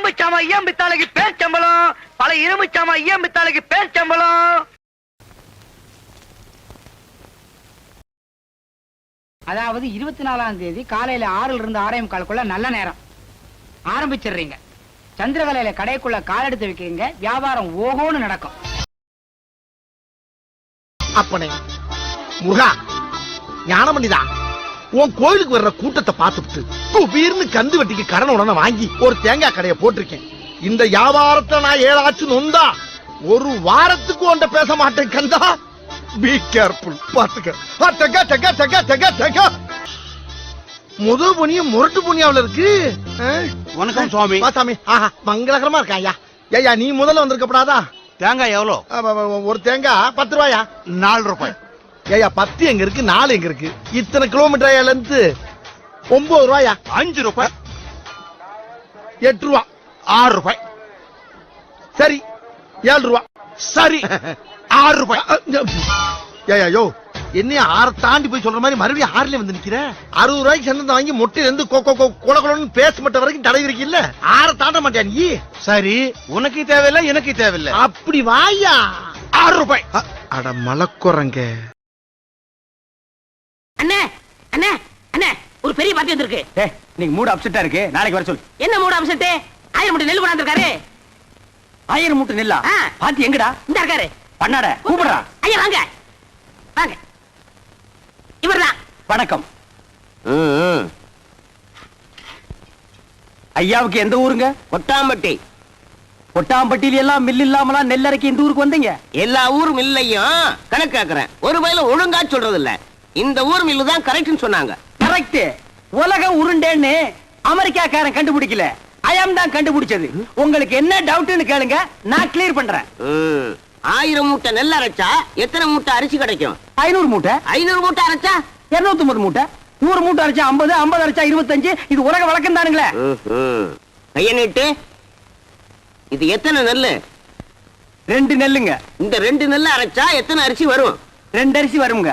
இரும்புச்சாமா ஐயம்பித்தாளுக்கு பேச்சம்பளம் பல இரும்புச்சாமா ஐயம்பித்தாளுக்கு பேச்சம்பளம் அதாவது இருபத்தி நாலாம் தேதி காலையில ஆறுல இருந்து ஆறே காலுக்குள்ள நல்ல நேரம். ஆரம்பிச்சிடுறீங்க. சந்திரகலையில கடைக்குள்ள கால் எடுத்து வைக்கிறீங்க. வியாபாரம் ஓஹோன்னு நடக்கும். அப்பனே முருகா ஞானமணிதா உன் கோயிலுக்கு வர்ற கூட்டத்தை பார்த்துட்டு குபீர்னு கந்து வெட்டிக்கு கடன் உடனே வாங்கி ஒரு தேங்காய் கடையை போட்டிருக்கேன். இந்த வியாபாரத்தை நான் ஏதாச்சும் நொந்தா ஒரு வாரத்துக்கு உன்ட பேச மாட்டேன் கந்தா. பி கேர்ஃபுல் பாத்துக்க தெக்க தெக்க தெக்க தெக்க தெக்க. முது புனியும் முரட்டு புனியாவுல இருக்கு? வணக்கம் சுவாமி. வா சாமி. ஆஹா மங்களகரமா இருக்கா ஐயா? ஐயா நீ முதல்ல வந்திருக்கப்படாதா? தேங்காய் எவ்வளோ? ஒரு தேங்காய் பத்து ரூபாயா? நாலு ரூபாய். ஏயா பத்து எங்க இருக்கு நாலு எங்க இருக்கு? இத்தனை கிலோமீட்டர் லென்த் ஒன்பது ரூபாயா? அஞ்சு ரூபாய். எட்டு ரூபா. ஆறு ரூபாய். சரி. ஏழு ரூபா. சரி. ஆறு ரூபாய். ஏயா யோ என்னைய ஆற தாண்டி போய் சொல்ற மாதிரி மறுபடியும் ஆறுல வந்து நிக்கிற? அறுபது ரூபாய்க்கு சந்தத்தை வாங்கி முட்டையில இருந்து கொ கொ, கொ, கொல கொலன்னு பேச மட்டும் வரைக்கும் தடவி இருக்கீல்ல ஆற தாண்ட மாட்டியா நீ? சரி. உனக்கு தேவையில்லை எனக்கு தேவையில்லை. அப்படி வாயா. ஆறு ரூபாய். அட மலக்குறங்க அண்ணே அண்ணே. ஒரு பெரிய பாத்தி வந்திருக்கு. நீங்க மூடு அப்செட்டா இருக்கு. நாளைக்கு வர சொல்லு. என்ன மூட அம்சட்டு ஆயிரம் மூட்டை நெல் கொண்டாந்துருக்காரு ஆயிரம் மூட்டை நெல்லா. பாத்தி எங்கடா? இந்த இருக்காரு. பண்ணாட கூப்பிடுறா. ஐயா வாங்க. வாங்க. இவர்தான். வணக்கம். ஐயாவுக்கு எந்த ஊருங்க? கொட்டாம்பட்டி கொட்டாம்பட்டியில எல்லாம் மில் இல்லாமலாம் நெல் அரைக்க இந்த ஊருக்கு வந்தீங்க? எல்லா ஊரும் இல்லையும் கணக்காக்குறேன் ஒரு வயல ஒழுங்கா சொல்றது இல்ல இந்த ஊர் மில்லு தான் கரெக்ட்னு சொன்னாங்க. கரெக்ட் உலகம் உருண்டேன்னு அமெரிக்காக்காரன் கண்டுபிடிக்கல. அயம் தான் கண்டுபிடிச்சது. உங்களுக்கு என்ன டவுட்னு கேளுங்க நான் கிளியர் பண்றேன். ஆயிரம் மூட்டை நெல் அரைச்சா எத்தனை மூட்டை அரிசி கிடைக்கும்? ஐநூறு மூட்டை. ஐநூறு மூட்டை அரைச்சா? இருநூத்தி ஒன்பது மூட்டை. நூறு மூட்டை அரைச்சா ஐம்பது ஐம்பது அரைச்சா இருபத்தஞ்சு. இது உலக வழக்கம் தானுங்களே. கைய நீட்டு. இது எத்தனை நெல்லு ரெண்டு நெல்லுங்க. இந்த ரெண்டு நெல்லு அரைச்சா எத்தனை அரிசி வரும்? ரெண்டு அரிசி வருங்க.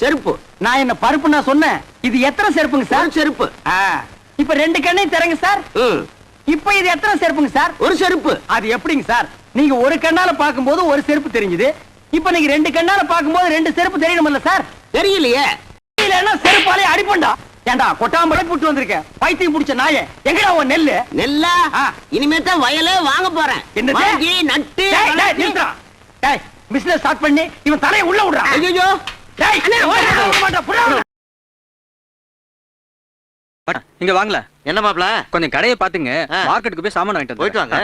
செருப்பு. நான் என்ன பருப்பு நான் சொன்னேன். இது எத்தனை செருப்புங்க ஒரு சார் செருப்பு இப்ப ரெண்டு கண்ணையும் திறங்க சார். இப்ப இது எத்தனை செருப்புங்க சார்? ஒரு செருப்பு. அது எப்படிங்க சார்? நீங்க ஒரு கண்ணால பாக்கும்போது ஒரு செருப்பு தெரிஞ்சது. இப்ப நீங்க ரெண்டு கண்ணால பாக்கும்போது ரெண்டு செருப்பு தெரியணும்ல சார்? தெரியலையே. இல்லன்னா செருப்பாலே அடிப்பண்டா. ஏண்டா கொட்டாம்பளை புட்டு வந்திருக்க. பைத்தியம் புடிச்ச நாயே. எங்கடா உன் நெல்லு? நெல்லா. இனிமே தான் வயலே வாங்க போறேன்? வாங்கி நட்டு business start பண்ணி இவன் தலையை உள்ள விடுறா ஐயையோ. இங்க வாங்கல என்ன மாப்ள கொஞ்சம் கடையை பாத்துங்க. மார்க்கெட்டுக்கு போய் சாமான் வாங்கிட்டு போயிட்டு வாங்க.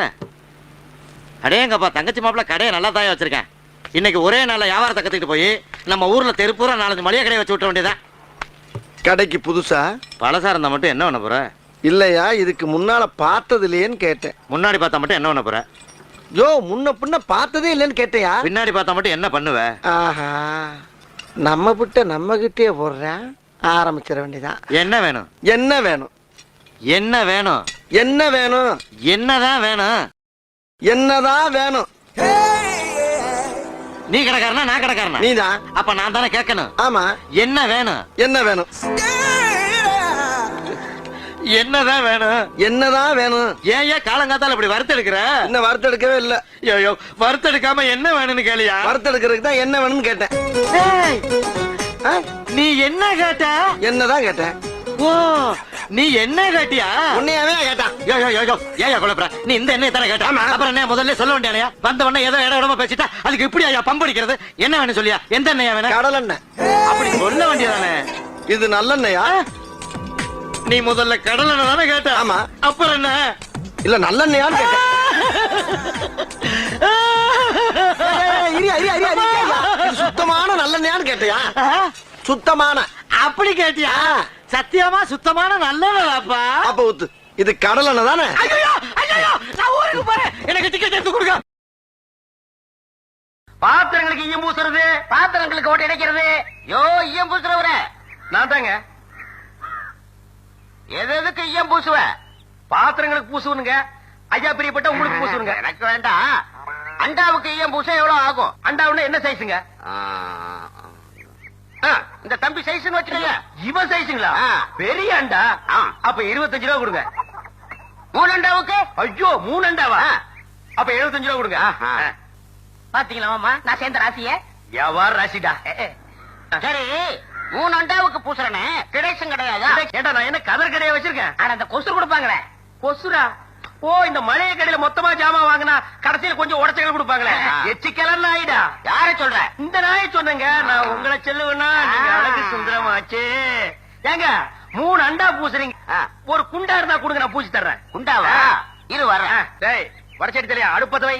அடேங்கப்பா தங்கச்சி மாப்ள கடையை நல்லா தான் வச்சிருக்கேன். இன்னைக்கு ஒரே நாள்ல வியாபாரத்தை கத்துக்கிட்டு போய் நம்ம ஊர்ல தெருப்பூரா நாலஞ்சு மளிகை கடையை வச்சு விட்ட வேண்டியதான் கடைக்கு புதுசா? பழசா இருந்தா மட்டும் என்ன பண்ண போற? இல்லையா இதுக்கு முன்னால பார்த்தது இல்லையேன்னு கேட்டேன். முன்னாடி பார்த்தா மட்டும் என்ன பண்ண போற? யோ முன்ன பின்ன பார்த்ததே இல்லைன்னு கேட்டையா? பின்னாடி பார்த்தா மட்டும் என்ன பண்ணுவ? ஆஹா. நம்ம விட்ட நம்ம கிட்டே போடுறேன். ஆரம்பிச்சிட வேண்டியதான் என்ன வேணும்? என்ன வேணும்? என்ன வேணும்? என்ன வேணும்? என்னதான் வேணும்? என்னதான் வேணும்? நீ கடைக்காரனா நான் கடைக்காரனா? நீதான். அப்ப நான் தானே கேட்கணும். ஆமா. என்ன வேணும்? என்ன வேணும்? என்னதான் வேணும் என்னதான் வேணும் ஏன் ஏன் காலங்காத்தால இப்படி வறுத்தெடுக்கிற இன்னும் வறுத்தெடுக்கவே இல்ல ஐயோ வறுத்தெடுக்காம என்ன வேணும்னு கேளியா வறுத்தெடுக்கிறதுக்கு தான் என்ன வேணும்னு கேட்டேன் ஏய்? நீ என்ன கேட்ட என்னதான் கேட்டேன் ஓ நீ என்ன கேட்டியா உன்னையாவே கேட்டான் யோ, யோ, யோ, யோ, ஏய்யா குழப்பற? நீ இந்த எண்ணெயை தானே கேட்ட? அப்புறம் என்ன முதல்ல சொல்ல வேண்டியானயா? வந்த உடனே ஏதோ இடம் இடமா பேசிட்டா, அதுக்கு இப்படி ஐயா பம்பு அடிக்கிறது? என்ன வேணும் சொல்லியா? எந்த எண்ணெயா வேணும்? கடல் எண்ணெய் அப்படி சொல்ல வேண்டியதானே? இது நல்லெண்ணெயா நீ முதல்ல கடல் தானே கேட்ட? ஆமா. அப்புறம் என்ன? இல்ல நல்லெண்ணெயான்னு கேட்டேன். இரியா இரியா சுத்தமான நல்லெண்ணெயான்னு கேட்டியா? சுத்தமான. அப்படி கேட்டியா? சத்தியமா சுத்தமான நல்லதாப்பா அப்ப ஊத்து. இது கடல் எண்ணெய் தானே எனக்கு டிக்கெட் எடுத்து கொடுக்க பாத்திரங்களுக்கு ஈயம் பூசுறது பாத்திரங்களுக்கு ஓட்டு இடைக்கிறது யோ ஈயம் பூசுறவர. நான் தாங்க. எதுக்கு ஈயம் பூசுவ? பாத்திரங்களுக்கு பூசுவனுங்க. ஐயா பிரியப்பட்ட உங்களுக்கு பூசுவனுங்க. எனக்கு வேண்டாம் அண்டாவுக்கு ஈயம் பூச எவ்வளவு ஆகும்? அண்டாவுன்னா என்ன சைஸுங்க இந்த தம்பி சைஸ்னு வச்சுக்கோங்க. இவன் சைஸுங்களா. பெரிய அண்டா. அப்ப இருபத்தஞ்சு ரூபா கொடுங்க. மூணு அண்டாவுக்கு? ஐயோ மூணு அண்டாவா. அப்ப எழுபத்தஞ்சு ரூபா கொடுங்க. பாத்தீங்களா மாமா நான் சேர்ந்த ராசிய? வியாபார ராசிடா? சரி. மூணு அண்டாவுக்கு பூசுறனே. கிடைச்சும் கிடையாதா? கேட்டா நான் என்ன கதர் கடையா வச்சிருக்கேன்? ஆனா அந்த கொசு கொடுப்பாங்களே கொசுரா? ஓ இந்த மளிகை கடையில மொத்தமா ஜாமான் வாங்கினா கடைசியில கொஞ்சம் உடச்சல் கொடுப்பாங்களே. எச்சிக்கலாம் நாயிடா. யார சொல்ற? இந்த நாயை சொன்னங்க. நான் உங்களை செல்லுவேன்னா நீங்க. அழகு சுந்தரமாச்சு. ஏங்க மூணு அண்டா பூசுறீங்க. ஒரு குண்டா இருந்தா கொடுங்க நான் பூசி தர்றேன். குண்டாவா. இரு வர்றேன். டேய் வடச்சடி தலையா அடுப்பத வை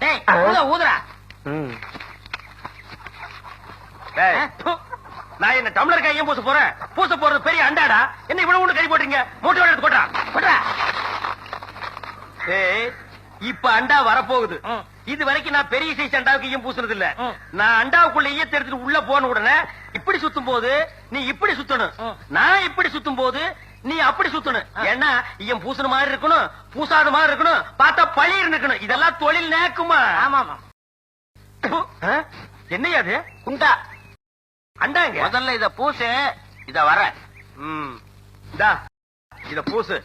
டேய், ஊத, ஊதுடா டேய், ப்பு. நான் என்ன டம்ளர் கையும் பூச போறேன்? பூச போறது பெரிய அண்டாடா. என்ன இவ்வளவு ஒண்ணு கை போட்டீங்க மூட்டை எடுத்து போட்டா போட்டா இப்ப அண்டா வரப்போகுது. இது வரைக்கும் நான் பெரிய சைஸ் அண்டாவுக்கு ஈயம் பூசுனது இல்ல நான் அண்டாவுக்குள்ள ஈயத்தை எடுத்துட்டு உள்ள போன உடனே இப்படி சுத்தும் போது நீ இப்படி சுத்தணும். நான் இப்படி சுத்தும் போது நீ அப்படி சுத்தணும். ஏன்னா ஈயம் பூசுன மாதிரி இருக்கணும் பூசாத மாதிரி இருக்கணும் பார்த்தா பழி இருக்கணும் இதெல்லாம் தொழில் நேக்குமா? ஆமா ஆமா? என்னையா அது? குண்டா. அண்டாங்க முதல்ல இத பூசு இத வர. ம். இந்தா இத பூசு.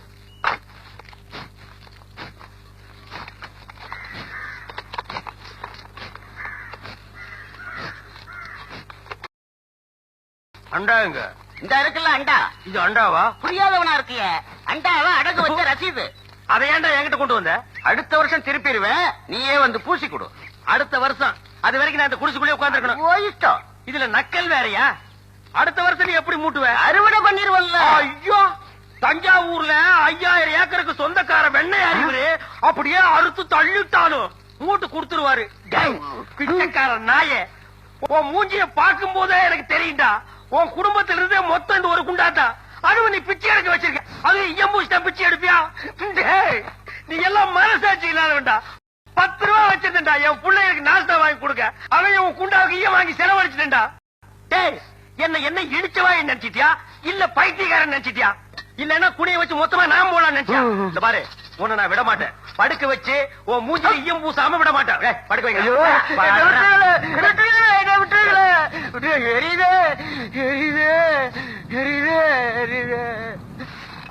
அண்டாங்க. இந்த இருக்குல்ல அண்டா. இது அண்டாவா? புரியாதவனா இருக்கிய. அண்டாவை அடகு வச்ச ரசீது. அதை ஏன்டா என்கிட்ட கொண்டு வந்த? அடுத்த வருஷம் திருப்பிடுவேன். நீயே வந்து பூசி கொடு. அடுத்த வருஷம். அது வரைக்கும் நான் இந்த குடிசுக்குள்ளே உட்கார்ந்துருக்கணும். ஓ இஷ்டம். இதுல நக்கல் வேறயா? அடுத்த வருஷம் நீ எப்படி மூட்டுவ? அறுவடை பண்ணிருவல்ல ஐயோ! தஞ்சாவூர்ல ஐயாயிரம் ஏக்கருக்கு சொந்தக்கார வெண்ணெய் அறிவுரு அப்படியே அறுத்து தள்ளிட்டாலும் மூட்டு கொடுத்துருவாரு. பிச்சைக்கார நாயே. உன் மூஞ்சிய பார்க்கும் போதே எனக்கு தெரியும்டா. உன் குடும்பத்துல இருந்தே மொத்தம் இந்த ஒரு குண்டாத்தா? அதுவும் நீ பிச்சை எடுக்க வச்சிருக்க. அது எம்பூசிட்டா பிச்சை எடுப்பியா? நீ எல்லாம் மனசாட்சி இல்லாதவன்டா பத்து ரூபா வச்சிருந்தா என் பிள்ளைகளுக்கு நாஸ்தா வாங்கி கொடுக்க. அவன் உன் குண்டாவுக்கு ஈயம் வாங்கி செலவழிச்சிட்டா டேய் என்ன என்ன இடிச்சவா நினைச்சிட்டியா? இல்ல பைத்தியக்காரன் நினைச்சிட்டியா? இல்லன்னா குனிய வச்சு மொத்தமா நான் போலாம் நினைச்சியா இந்த பாரு உன்னை நான் விட மாட்டேன். படுக்க வச்சு உன் மூஞ்சில ஈயம் பூசாம விட மாட்டேன். படுக்க வைங்க. எரியுது எரியுது எரியுது எரியுது.